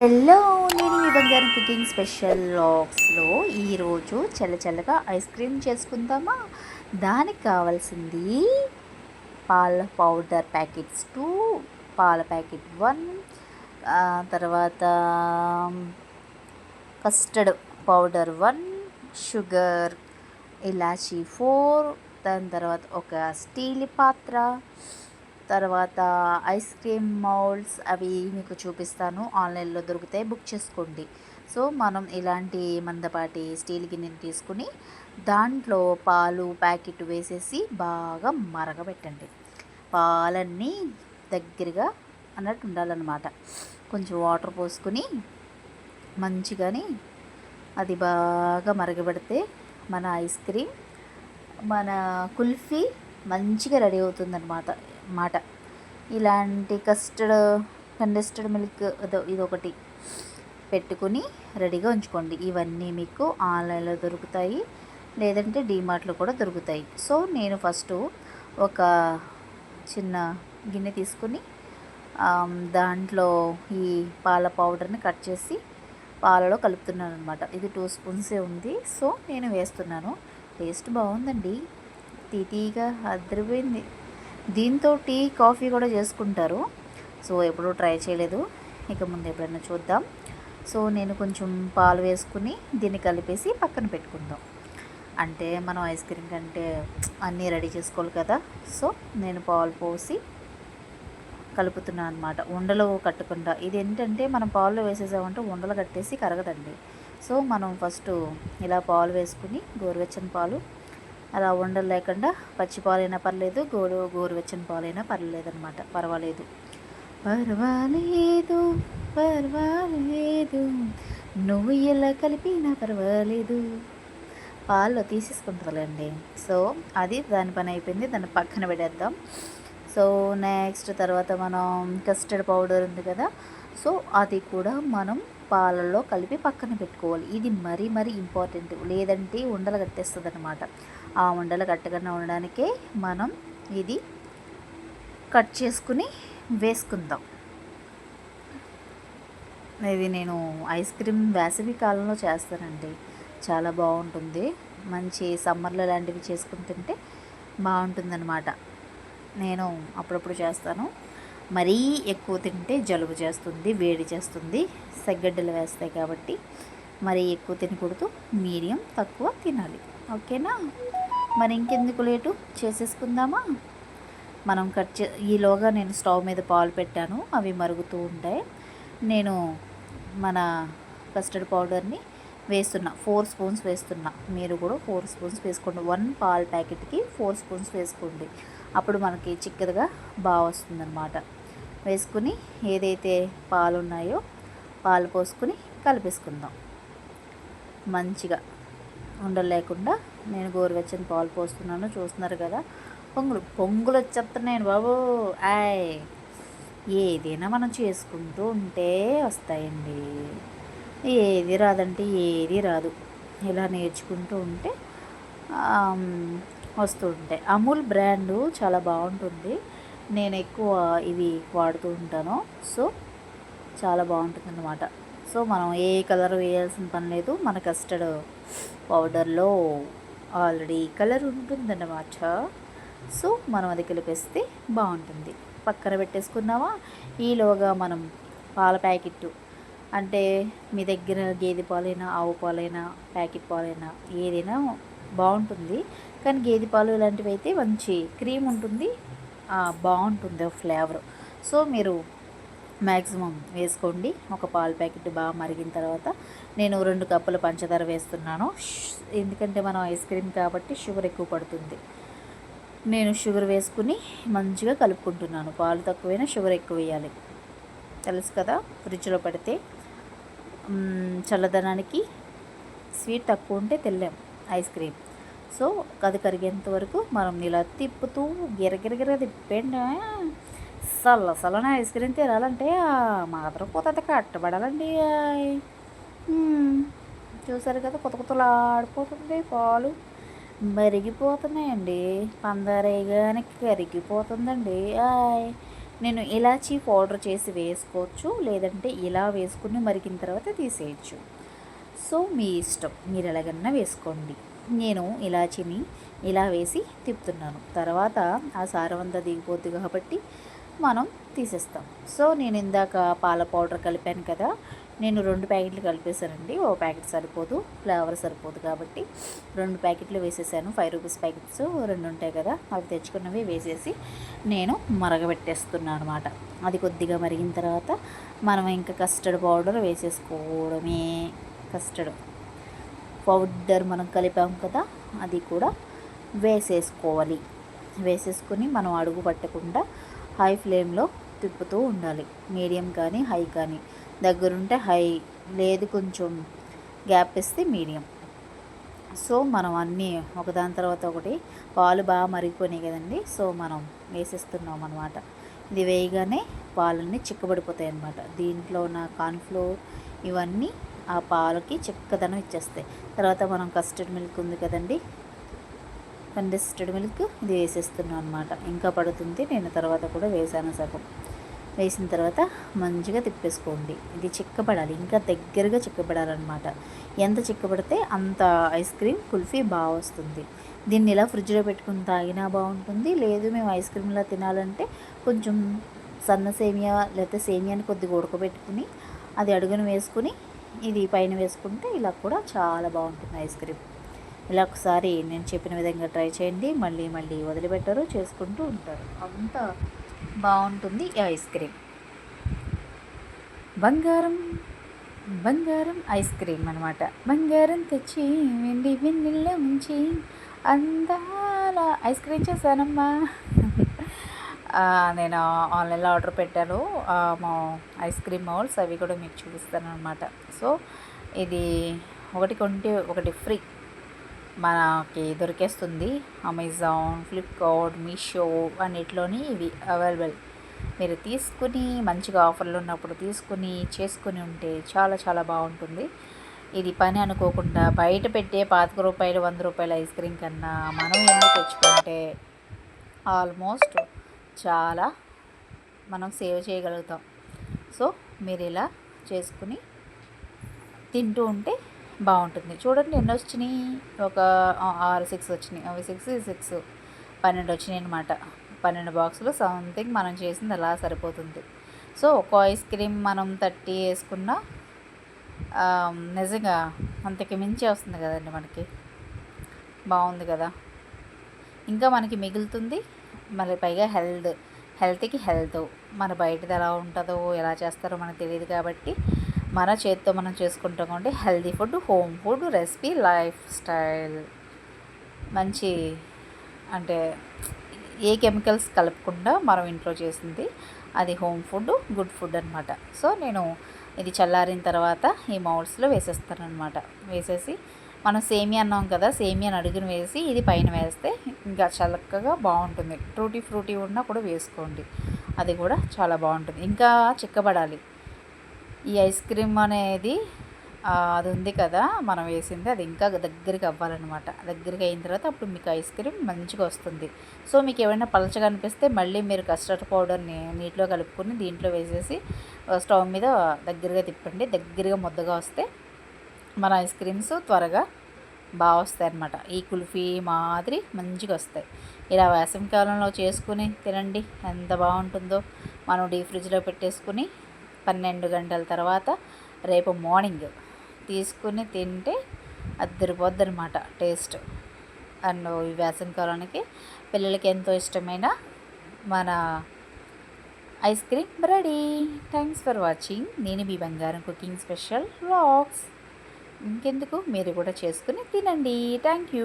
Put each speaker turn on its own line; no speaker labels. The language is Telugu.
హలో నేను మీ బంగారం కుకింగ్ స్పెషల్ లాగ్స్లో ఈరోజు చల్ల చల్లగా ఐస్ క్రీమ్ చేసుకుందామా? దానికి కావాల్సింది పాల పౌడర్ ప్యాకెట్స్ టూ పాల ప్యాకెట్ వన్ తర్వాత కస్టర్డ్ పౌడర్ వన్ షుగర్ ఇలాచీ ఫోర్ దాని తర్వాత ఒక స్టీల్ పాత్ర తర్వాత ఐస్ క్రీమ్ మౌల్డ్స్ అవి మీకు చూపిస్తాను. ఆన్లైన్లో దొరుకుతాయి బుక్ చేసుకోండి. సో మనం ఇలాంటి మందపాటి స్టీల్ గిన్నెని తీసుకుని దాంట్లో పాలు ప్యాకెట్ వేసేసి బాగా మరగబెట్టండి. పాలన్నీ దగ్గరగా అన్నట్టు ఉండాలన్నమాట. కొంచెం వాటర్ పోసుకుని మంచిగాని అది బాగా మరగబెడితే మన ఐస్ క్రీమ్ మన కుల్ఫీ మంచిగా రెడీ అవుతుందన్నమాట. మాట. ఇలాంటి కస్టర్డ్ కండెస్టెడ్ మిల్క్ అదో ఇదొకటి పెట్టుకుని రెడీగా ఉంచుకోండి. ఇవన్నీ మీకు ఆన్లైన్లో దొరుకుతాయి లేదంటే డీమార్ట్లో కూడా దొరుకుతాయి. సో నేను ఫస్ట్ ఒక చిన్న గిన్నె తీసుకుని దాంట్లో ఈ పాల పౌడర్ని కట్ చేసి పాలలో కలుపుతున్నాను అనమాట ఇది టూ స్పూన్సే ఉంది. సో నేను వేస్తున్నాను. టేస్ట్ బాగుందండి. తీతీగా అదిరిపోయింది. దీంతో టీ కాఫీ కూడా చేసుకుంటారు. సో ఎప్పుడూ ట్రై చేయలేదు. ఇక ముందు ఎప్పుడైనా చూద్దాం. సో నేను కొంచెం పాలు వేసుకుని దీన్ని కలిపేసి పక్కన పెట్టుకుందాం. అంటే మనం ఐస్ క్రీమ్ కంటే అన్నీ రెడీ చేసుకోవాలి కదా. సో నేను పాలు పోసి కలుపుతున్నాను అనమాట ఉండలు కట్టకుండా. ఇది ఏంటంటే మనం పాలు వేసేసామంటే ఉండలు కట్టేసి కరగదండి. సో మనం ఫస్ట్ ఇలా పాలు వేసుకుని గోరువెచ్చని పాలు అలా ఉండలు లేకుండా పచ్చి పాలైనా పర్లేదు గోరు గోరువెచ్చని పాలైనా పర్లేదు అనమాట పర్వాలేదు. పర్వాలేదు పర్వాలేదు. నువ్వు ఇలా కలిపినా పర్వాలేదు. పాల్లో తీసేసుకుంటుందిలేండి. సో అది దాని పని అయిపోయింది. దాన్ని పక్కన పెడేద్దాం సో నెక్స్ట్ తర్వాత మనం కస్టర్డ్ పౌడర్ ఉంది కదా. సో అది కూడా మనం పాలలో కలిపి పక్కన పెట్టుకోవాలి. ఇది మరీ మరీ ఇంపార్టెంట్. లేదంటే ఉండలు కట్టేస్తుంది అనమాట ఆ ఉండలు కట్టకుండా ఉండడానికే మనం ఇది కట్ చేసుకుని వేసుకుందాం. ఇది నేను ఐస్ క్రీమ్ వేసవి కాలంలో చేస్తానండి. చాలా బాగుంటుంది. మంచి సమ్మర్లో లాంటివి చేసుకుంటుంటే బాగుంటుందన్నమాట. నేను అప్పుడప్పుడు చేస్తాను. మరీ ఎక్కువ తింటే జలుబు చేస్తుంది వేడి చేస్తుంది సెగ్గడ్డలు వేస్తాయి కాబట్టి మరీ ఎక్కువ తినకూడదు మీడియం తక్కువ తినాలి. ఓకేనా? మరి ఇంకెందుకు లేటు? చేసేసుకుందామా? మనం కట్ చే ఈలోగా నేను స్టవ్ మీద పాలు పెట్టాను అవి మరుగుతూ ఉంటాయి. నేను మన కస్టర్డ్ పౌడర్ని వేస్తున్నా ఫోర్ స్పూన్స్ వేస్తున్నా. మీరు కూడా ఫోర్ స్పూన్స్ వేసుకోండి. వన్ పాల్ ప్యాకెట్కి ఫోర్ స్పూన్స్ వేసుకోండి. అప్పుడు మనకి చిక్కదిగా బాగా వస్తుందన్నమాట. వేసుకుని ఏదైతే పాలు ఉన్నాయో పాలు పోసుకుని కలిపేసుకుందాం. మంచిగా ఉండలు లేకుండా నేను గోరువెచ్చని పాలు పోస్తున్నాను చూస్తున్నారు కదా. పొంగులు పొంగులు వచ్చేస్తున్నాయి బాబు. ఆయ్ ఏదైనా మనం చేసుకుంటూ ఉంటే వస్తాయండి. ఏది రాదంటే ఏది రాదు. ఇలా నేర్చుకుంటూ ఉంటే వస్తూ ఉంటాయి అమూల్ బ్రాండు చాలా బాగుంటుంది. నేను ఎక్కువ ఇవి వాడుతూ ఉంటాను. సో చాలా బాగుంటుంది అనమాట సో మనం ఏ కలర్ వేయాల్సిన పని లేదు. మన కస్టర్డ్ పౌడర్లో ఆల్రెడీ కలర్ ఉంటుందన్నమాట. సో మనం అది కలిపేస్తే బాగుంటుంది. పక్కన పెట్టేసుకున్నావా? ఈలోగా మనం పాల ప్యాకెట్ అంటే మీ దగ్గర గేదె పాలైనా ఆవు పాలైనా ప్యాకెట్ పాలైనా ఏదైనా బాగుంటుంది. కానీ గేదె పాలు ఇలాంటివి అయితే మంచి క్రీమ్ ఉంటుంది. బాగుంటుంది ఫ్లేవర్. సో మీరు మ్యాక్సిమం వేసుకోండి. ఒక పాల ప్యాకెట్ బాగా మరిగిన తర్వాత నేను రెండు కప్పుల పంచదార వేస్తున్నాను. ఎందుకంటే మనం ఐస్ క్రీమ్ కాబట్టి షుగర్ ఎక్కువ పడుతుంది. నేను షుగర్ వేసుకుని మంచిగా కలుపుకుంటున్నాను. పాలు తక్కువైనా షుగర్ ఎక్కువ వేయాలి. తెలుసు కదా ఫ్రిడ్జ్లో పెడితే చల్లదనానికి స్వీట్ తక్కువ ఉంటే తెల్లాం ఐస్ క్రీమ్. సో అది కరిగేంత వరకు మనం ఇలా తిప్పుతూ గిరగిరగిర తిప్పండి చల్ల చల్లని ఐస్ క్రీమ్ తినాలంటే మాత్రం కొత్త కట్టబడాలండి చూసారు కదా కొత్త కొత్తలా ఆడిపోతుంది పాలు. మరిగిపోతున్నాయండి పందరేగానే కరిగిపోతుందండి ఆయ్. నేను ఇలాచీ పౌడర్ చేసి వేసుకోవచ్చు లేదంటే ఇలా వేసుకుని మరిగిన తర్వాత తీసేయచ్చు. సో మీ ఇష్టం మీరు ఎలాగన్నా వేసుకోండి. నేను ఇలాచిని ఇలా వేసి తిప్పుతున్నాను. తర్వాత ఆ సారం అంతా దిగిపోద్ది కాబట్టి మనం తీసేస్తాం. సో నేను ఇందాక పాల పౌడర్ కలిపాను కదా నేను రెండు ప్యాకెట్లు కలిపేశానండి. ఓ ప్యాకెట్ సరిపోదు ఫ్లేవర్ సరిపోదు కాబట్టి రెండు ప్యాకెట్లు వేసేసాను. ఫైవ్ రూపీస్ ప్యాకెట్స్ రెండు ఉంటాయి కదా అవి తెచ్చుకున్నవి వేసేసి నేను మరగబెట్టేస్తున్నాను అనమాట అది కొద్దిగా మరిగిన తర్వాత మనం ఇంకా కస్టర్డ్ పౌడర్ వేసేసుకోవడమే. కస్టర్డ్ పౌడర్ మనం కలిపాం కదా అది కూడా వేసేసుకోవాలి. వేసేసుకొని మనం అడుగు పట్టకుండా హై ఫ్లేమ్లో తిప్పుతూ ఉండాలి. మీడియం కానీ హై కానీ. దగ్గరుంటే హై లేదు కొంచెం గ్యాప్ ఇస్తే మీడియం. సో మనం అన్నీ ఒకదాని తర్వాత ఒకటి పాలు బాగా మరిగిపోయినాయి కదండి సో మనం వేసేస్తున్నాం అనమాట ఇది వేయగానే పాలన్నీ చిక్కబడిపోతాయి అన్నమాట దీంట్లో ఉన్న కార్న్ఫ్లోర్ ఇవన్నీ ఆ పాలకి చిక్కదనం ఇచ్చేస్తాయి. తర్వాత మనం కస్టర్డ్ మిల్క్ ఉంది కదండి? కండెస్టెడ్ మిల్క్ ఇది వేసేస్తున్నాం అనమాట ఇంకా పడుతుంది. నేను తర్వాత కూడా వేసాను సగం. వేసిన తర్వాత మంచిగా తిప్పేసుకోండి. ఇది చిక్కబడాలి. ఇంకా దగ్గరగా చిక్కబడాలన్నమాట. ఎంత చిక్కబడితే అంత ఐస్ క్రీమ్ కుల్ఫీ బాగా వస్తుంది. దీన్ని ఇలా ఫ్రిడ్జ్లో పెట్టుకుని తాగినా బాగుంటుంది. లేదు మేము ఐస్ క్రీమ్లా తినాలంటే కొంచెం సన్న సేమియా లేకపోతే సేమియాని కొద్దిగా ఉడకబెట్టుకుని అది అడుగును వేసుకుని ఇది పైన వేసుకుంటే ఇలా కూడా చాలా బాగుంటుంది ఐస్ క్రీమ్. ఇలా ఒకసారి నేను చెప్పిన విధంగా ట్రై చేయండి. మళ్ళీ మళ్ళీ వదిలిపెట్టరు చేసుకుంటూ ఉంటారు. అంత బాగుంటుంది ఈ ఐస్ క్రీమ్. బంగారం బంగారం ఐస్ క్రీమ్ అనమాట బంగారం తెచ్చి వెండి వెన్నెల్లో ఉంచి అందాల ఐస్ క్రీమ్ చేశానమ్మా. నేను ఆన్లైన్లో ఆర్డర్ పెట్టాను. మా ఐస్ క్రీమ్ మౌల్స్ అవి కూడా మీకు చూపిస్తాను అనమాట సో ఇది ఒకటి కొంటే ఒకటి ఫ్రీ. మనకి దొరికేస్తుంది. అమెజాన్ ఫ్లిప్కార్ట్ మీషో అన్నిటిలోని ఇవి అవైలబుల్. మీరు తీసుకుని మంచిగా ఆఫర్లు ఉన్నప్పుడు తీసుకుని చేసుకుని ఉంటే చాలా చాలా బాగుంటుంది. ఇది పని అనుకోకుండా బయట పెట్టే పాతిక రూపాయలు వంద రూపాయల ఐస్ క్రీమ్ కన్నా మనం ఎన్నో తెచ్చుకుంటే ఆల్మోస్ట్ చాలా మనం సేవ్ చేయగలుగుతాం. సో మీరు ఇలా చేసుకుని తింటూ ఉంటే బాగుంటుంది. చూడండి ఎన్ని వచ్చినాయి? ఒక ఆరు సిక్స్ వచ్చినాయి. అవి సిక్స్ సిక్స్ పన్నెండు వచ్చినాయి అనమాట పన్నెండు బాక్సులు సంథింగ్ మనం చేసింది అలా సరిపోతుంది. సో ఒక ఐస్ క్రీమ్ మనం థర్టీ వేసుకున్న నిజంగా అంతకి మించి వస్తుంది కదండి మనకి. బాగుంది కదా. ఇంకా మనకి మిగులుతుంది. మరి పైగా హెల్త్ హెల్త్కి హెల్త్. మన బయటది ఎలా ఉంటుందో ఎలా చేస్తారో మనకు తెలియదు కాబట్టి మన చేతితో మనం చేసుకుంటాం కాబట్టి healthy food home food recipe lifestyle. మంచి అంటే ఏ కెమికల్స్ కలపకుండా మనం ఇంట్లో చేసింది అది హోమ్ ఫుడ్ గుడ్ ఫుడ్ అనమాట సో నేను ఇది చల్లారిన తర్వాత ఈ మౌల్స్లో వేసేస్తాను అనమాట వేసేసి మనం సేమియా అన్నాం కదా సేమియాని అడుగుని వేసి ఇది పైన వేస్తే ఇంకా చల్లకగా బాగుంటుంది. ఫ్రూటీ ఫ్రూటీ ఉన్నా కూడా వేసుకోండి. అది కూడా చాలా బాగుంటుంది. ఇంకా చిక్కబడాలి. ఈ ఐస్ క్రీమ్ అనేది అది ఉంది కదా మనం వేసింది అది ఇంకా దగ్గరికి అవ్వాలన్నమాట. దగ్గరికి అయిన తర్వాత అప్పుడు మీకు ఐస్ క్రీమ్ మంచిగా వస్తుంది. సో మీకు ఏమైనా పలచగా అనిపిస్తే మళ్ళీ మీరు కస్టర్డ్ పౌడర్ని నీటిలో కలుపుకొని దీంట్లో వేసేసి స్టవ్ మీద దగ్గరగా తిప్పండి. దగ్గరగా ముద్దగా వస్తే మన ఐస్ క్రీమ్స్ త్వరగా బాగా వస్తాయి అన్నమాట ఈ కుల్ఫీ మాదిరి మంచిగా వస్తాయి ఇలా వేసవికాలంలో చేసుకుని తినండి. ఎంత బాగుంటుందో. మనం డీ ఫ్రిడ్జ్లో పెట్టేసుకుని పన్నెండు గంటల తర్వాత రేపు మార్నింగ్ తీసుకుని తింటే అద్దరిపోద్ది అనమాట టేస్ట్. అండ్ ఈ వేసవికాలానికి పిల్లలకి ఎంతో ఇష్టమైన మన ice cream ready. Thanks for watching. నేను మీ బంగారం కుకింగ్ స్పెషల్ వ్లాగ్స్ ఇంకెందుకు? మీరు కూడా చేసుకుని తినండి. Thank you